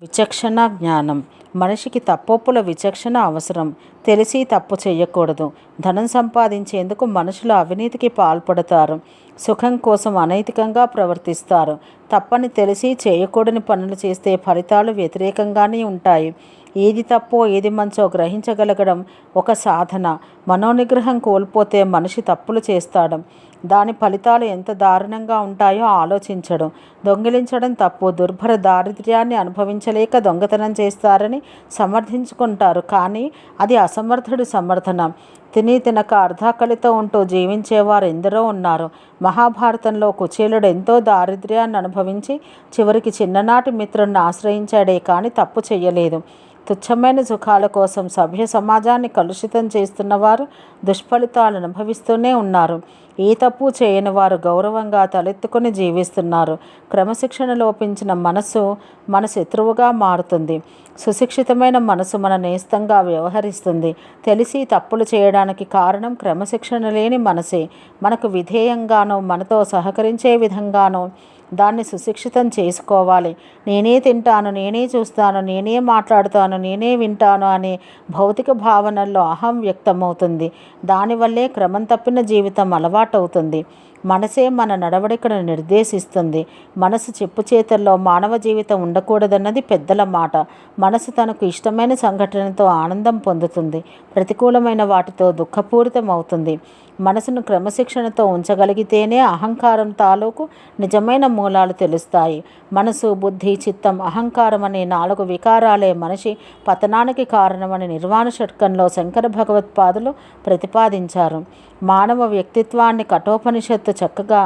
విచక్షణ జ్ఞానం. మనిషికి తప్పొప్పుల విచక్షణ అవసరం. తెలిసి తప్పు చేయకూడదు. ధనం సంపాదించేందుకు మనుషులు అవినీతికి పాల్పడతారు. సుఖం కోసం అనైతికంగా ప్రవర్తిస్తారు. తప్పని తెలిసి చేయకూడని పనులు చేస్తే ఫలితాలు వ్యతిరేకంగానే ఉంటాయి. ఏది తప్పో ఏది మంచో గ్రహించగలగడం ఒక సాధన. మనోనిగ్రహం కోల్పోతే మనిషి తప్పులు చేస్తాడు. దాని ఫలితాలు ఎంత దారుణంగా ఉంటాయో ఆలోచించడం. దొంగిలించడం తప్పు. దుర్భర దారిద్ర్యాన్ని అనుభవించలేక దొంగతనం చేస్తారని సమర్థించుకుంటారు. కానీ అది అసమర్థుడి సమర్థన. తిని తినక అర్ధాకలితో ఉంటూ జీవించేవారు ఎందరో ఉన్నారు. మహాభారతంలో కుచేలుడు ఎంతో దారిద్ర్యాన్ని అనుభవించి చివరికి చిన్ననాటి మిత్రుడిని ఆశ్రయించాడే కానీ తప్పు చేయలేదు తుచ్చమైన సుఖాల కోసం సభ్య సమాజాన్ని కలుషితం చేస్తున్నవారు దుష్ఫలితాలు అనుభవిస్తూనే ఉన్నారు. ఏ తప్పు చేయని వారు గౌరవంగా తలెత్తుకొని జీవిస్తున్నారు. క్రమశిక్షణ లోపించిన మనసు మన శత్రువుగా మారుతుంది. సుశిక్షితమైన మనసు మన నేస్తంగా వ్యవహరిస్తుంది. తెలిసి తప్పులు చేయడానికి కారణం క్రమశిక్షణ లేని మనసే. మనకు విధేయంగానో మనతో సహకరించే విధంగానో దాన్ని సుశిక్షితం చేసుకోవాలి. నేనే తింటాను నేనే చూస్తాను నేనే మాట్లాడుతాను నేనే వింటాను అనే భౌతిక భావనల్లో అహం వ్యక్తమవుతుంది. దానివల్లే క్రమం తప్పిన జీవితం అలవాటవుతుంది. మనసే మన నడవడికను నిర్దేశిస్తుంది. మనసు చెప్పు చేతుల్లో మానవ జీవితం ఉండకూడదన్నది పెద్దల మాట. మనసు తనకు ఇష్టమైన సంఘటనతో ఆనందం పొందుతుంది. ప్రతికూలమైన వాటితో దుఃఖపూరితం అవుతుంది మనసును క్రమశిక్షణతో ఉంచగలిగితేనే అహంకారం తాలూకు నిజమైన మూలాలు తెలుస్తాయి. మనసు బుద్ధి చిత్తం అహంకారం అనే నాలుగు వికారాలే మనిషి పతనానికి కారణమని నిర్వాణ షట్కంలో శంకర భగవత్పాదులు ప్రతిపాదించారు. మానవ వ్యక్తిత్వాన్ని కఠోపనిషత్తు చక్కగా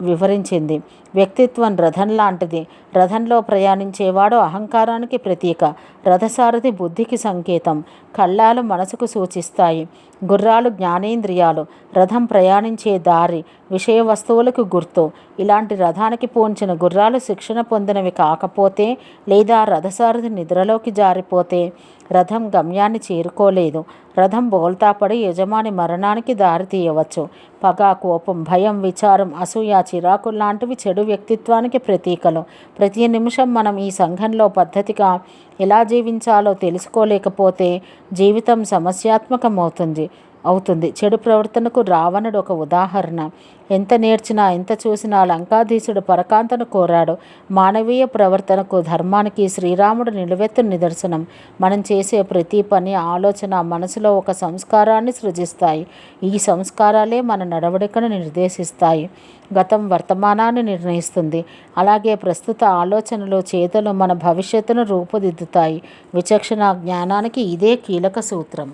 వివరించింది. వ్యక్తిత్వం రథం లాంటిది. రథంలో ప్రయాణించేవాడు అహంకారానికి ప్రతీక. రథసారథి బుద్ధికి సంకేతం. కళ్ళాలు మనసుకు సూచిస్తాయి. గుర్రాలు జ్ఞానేంద్రియాలు. రథం ప్రయాణించే దారి విషయ వస్తువులకు గుర్తు. ఇలాంటి రథానికి పోంచిన గుర్రాలు శిక్షణ పొందినవి కాకపోతే లేదా రథసారథి నిద్రలోకి జారిపోతే రథం గమ్యాన్ని చేరుకోలేదు. రథం బోల్తాపడి యజమాని మరణానికి దారి తీయవచ్చు. పగ కోపం భయం విచారం అసూయ చిరాకు లాంటివి చెడు వ్యక్తిత్వానికి ప్రతీకలు. ప్రతి నిమిషం మనం ఈ సంఘంలో పద్ధతిగా ఎలా జీవించాలో తెలుసుకోలేకపోతే జీవితం సమస్యాత్మకమవుతుంది. అవుతుంది. చెడు ప్రవర్తనకు రావణుడు ఒక ఉదాహరణ. ఎంత నేర్చినా ఎంత చూసినా లంకాధీశుడు పరకాంతను కోరాడు. మానవీయ ప్రవర్తనకు ధర్మానికి శ్రీరాముడు నిలువెత్తు నిదర్శనం. మనం చేసే ప్రతి పని ఆలోచన మనసులో ఒక సంస్కారాన్ని సృజిస్తాయి. ఈ సంస్కారాలే మన నడవడికను నిర్దేశిస్తాయి. గతం వర్తమానాన్ని నిర్ణయిస్తుంది. అలాగే ప్రస్తుత ఆలోచనలు చేతలు మన భవిష్యత్తును రూపుదిద్దుతాయి. విచక్షణ జ్ఞానానికి ఇదే కీలక సూత్రం.